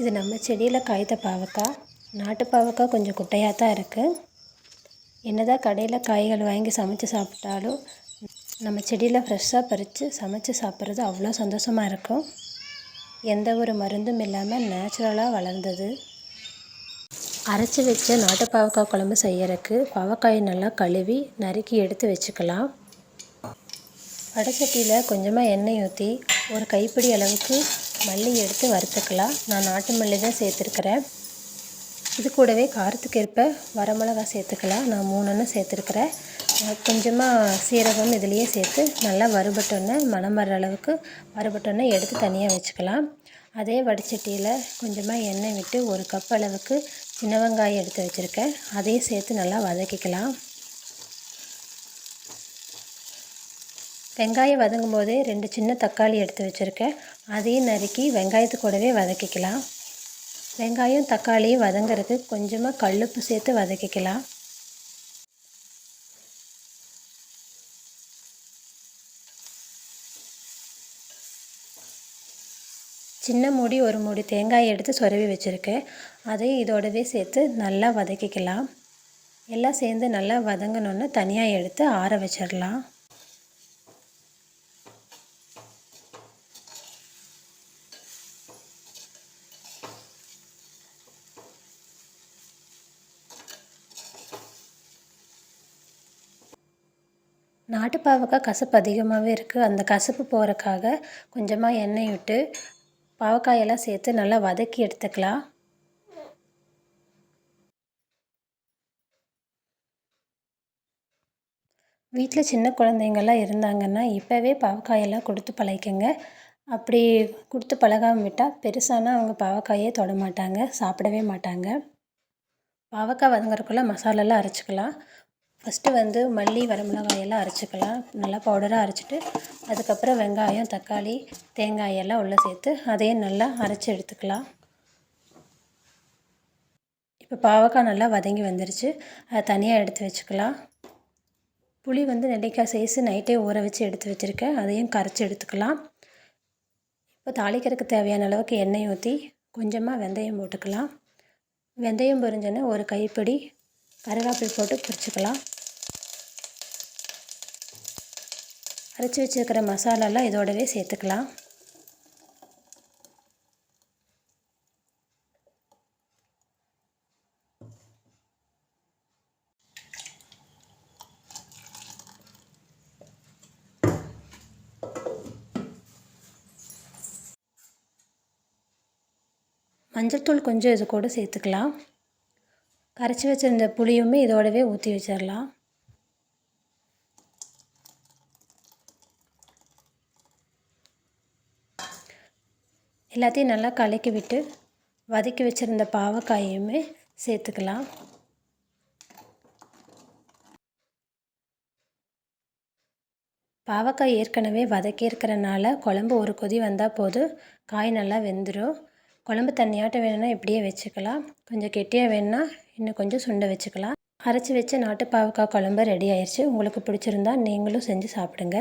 இது நம்ம செடியில் காய்த்த பாவக்காய். நாட்டு பாவக்காய் கொஞ்சம் குட்டையாக தான் இருக்குது என்னதான் கடையில் காய்கள் வாங்கி சமைச்சு சாப்பிட்டாலும் நம்ம செடியில் ஃப்ரெஷ்ஷாக பறித்து சமைச்சு சாப்பிட்றது அவ்வளோ சந்தோஷமாக இருக்கும். எந்த ஒரு மருந்தும் இல்லாமல் நேச்சுரலாக வளர்ந்தது. அரைச்சி வச்ச நாட்டு பாவக்காய் குழம்பு செய்யறதுக்கு பாவக்காயை நல்லா கழுவி நறுக்கி எடுத்து வச்சுக்கலாம். வடைச்சட்டியில் கொஞ்சமாக எண்ணெய் ஊற்றி ஒரு கைப்பிடி அளவுக்கு மல்லி எடுத்து வறுத்துக்கலாம். நான் நாட்டு மல்லி தான் சேர்த்துருக்குறேன். இது கூடவே காரத்துக்கு ஏற்ப வரமிளகா சேர்த்துக்கலாம். நான் மூணுன்னு சேர்த்துருக்குறேன். கொஞ்சமாக சீரகம் இதுலேயே சேர்த்து நல்லா வறுபட்டோன்னே மணம் வர்ற அளவுக்கு வறுபட்டோன்னே எடுத்து தனியாக வச்சுக்கலாம். அதே வடிச்சட்டியில் கொஞ்சமாக எண்ணெய் விட்டு ஒரு கப் அளவுக்கு சின்ன வெங்காயம் எடுத்து வச்சுருக்கேன். அதையும் சேர்த்து நல்லா வதக்கிக்கலாம். வெங்காயம் வதங்கும் போதே ரெண்டு சின்ன தக்காளி எடுத்து வச்சுருக்கேன். அதையும் நறுக்கி வெங்காயத்து கூடவே வதக்கிக்கலாம். வெங்காயம் தக்காளியும் வதங்கிறதுக்கு கொஞ்சமாக கல்லுப்பு சேர்த்து வதக்கிக்கலாம். சின்ன மூடி ஒரு மூடி தேங்காய் எடுத்து சொரவி வச்சுருக்கேன் அதையும் இதோடவே சேர்த்து நல்லா வதக்கிக்கலாம். எல்லாம் சேர்ந்து நல்லா வதங்கணுன்னு தனியாக எடுத்து ஆற வச்சிடலாம். நாட்டு பாவக்காய் கசப்பு அதிகமாகவே இருக்குது அந்த கசப்பு போகிறக்காக கொஞ்சமாக எண்ணெய் விட்டு பாவக்காயெல்லாம் சேர்த்து நல்லா வதக்கி எடுத்துக்கலாம். வீட்டில் சின்ன குழந்தைங்கள்லாம் இருந்தாங்கன்னா இப்போவே பாவக்காயெல்லாம் கொடுத்து பழகிக்கங்க. அப்படி கொடுத்து பழகாமல் விட்டால் பெருசானால் அவங்க பாவக்காயே தொட மாட்டாங்க சாப்பிடவே மாட்டாங்க. பாவக்காய் வதங்குறக்குள்ளே மசாலாலாம் அரைச்சிக்கலாம். ஃபஸ்ட்டு வந்து மல்லி வரமிளகாயெல்லாம் அரைச்சிக்கலாம். நல்லா பவுடராக அரைச்சிட்டு அதுக்கப்புறம் வெங்காயம் தக்காளி தேங்காயெல்லாம் உள்ளே சேர்த்து அதையும் நல்லா அரைச்சி எடுத்துக்கலாம். இப்போ பாவக்காய் நல்லா வதங்கி வந்துருச்சு. அதை தனியாக எடுத்து வச்சுக்கலாம். புளி வந்து நெல்லிக்காய் சைஸு நைட்டே ஊற வச்சு எடுத்து வச்சுருக்கேன். அதையும் கரைச்சி எடுத்துக்கலாம். இப்போ தாளிக்கிறதுக்கு தேவையான அளவுக்கு எண்ணெய் ஊற்றி கொஞ்சமாக வெந்தயம் போட்டுக்கலாம். வெந்தயம் பொரிஞ்சோன்னே ஒரு கைப்பிடி கருவேப்பில் போட்டு பொரிச்சுக்கலாம். அரைச்சி வச்சுருக்கிற மசாலாலாம் இதோடவே சேர்த்துக்கலாம். மஞ்சள் தூள் கொஞ்சம் இது கூட சேர்த்துக்கலாம். கரைச்சி வச்சுருந்த புளியுமே இதோடவே ஊற்றி வச்சிடலாம் எல்லாத்தையும் நல்லா கலக்கி விட்டு வதக்கி வச்சுருந்த பாவக்காயுமே சேர்த்துக்கலாம். பாவக்காய் ஏற்கனவே வதக்கியிருக்கிறனால குழம்பு ஒரு கொதி வந்தால் போதும். காய் நல்லா வெந்துடும் குழம்பு தண்ணியாட்டம் வேணும்னா இப்படியே வச்சுக்கலாம். கொஞ்சம் கெட்டியாக வேணும்னா இன்னும் கொஞ்சம் சுண்டை வச்சுக்கலாம். அரைச்சி வச்ச நாட்டு பாவக்காய் குழம்பு ரெடி ஆயிடுச்சு உங்களுக்கு பிடிச்சிருந்தா நீங்களும் செஞ்சு சாப்பிடுங்க.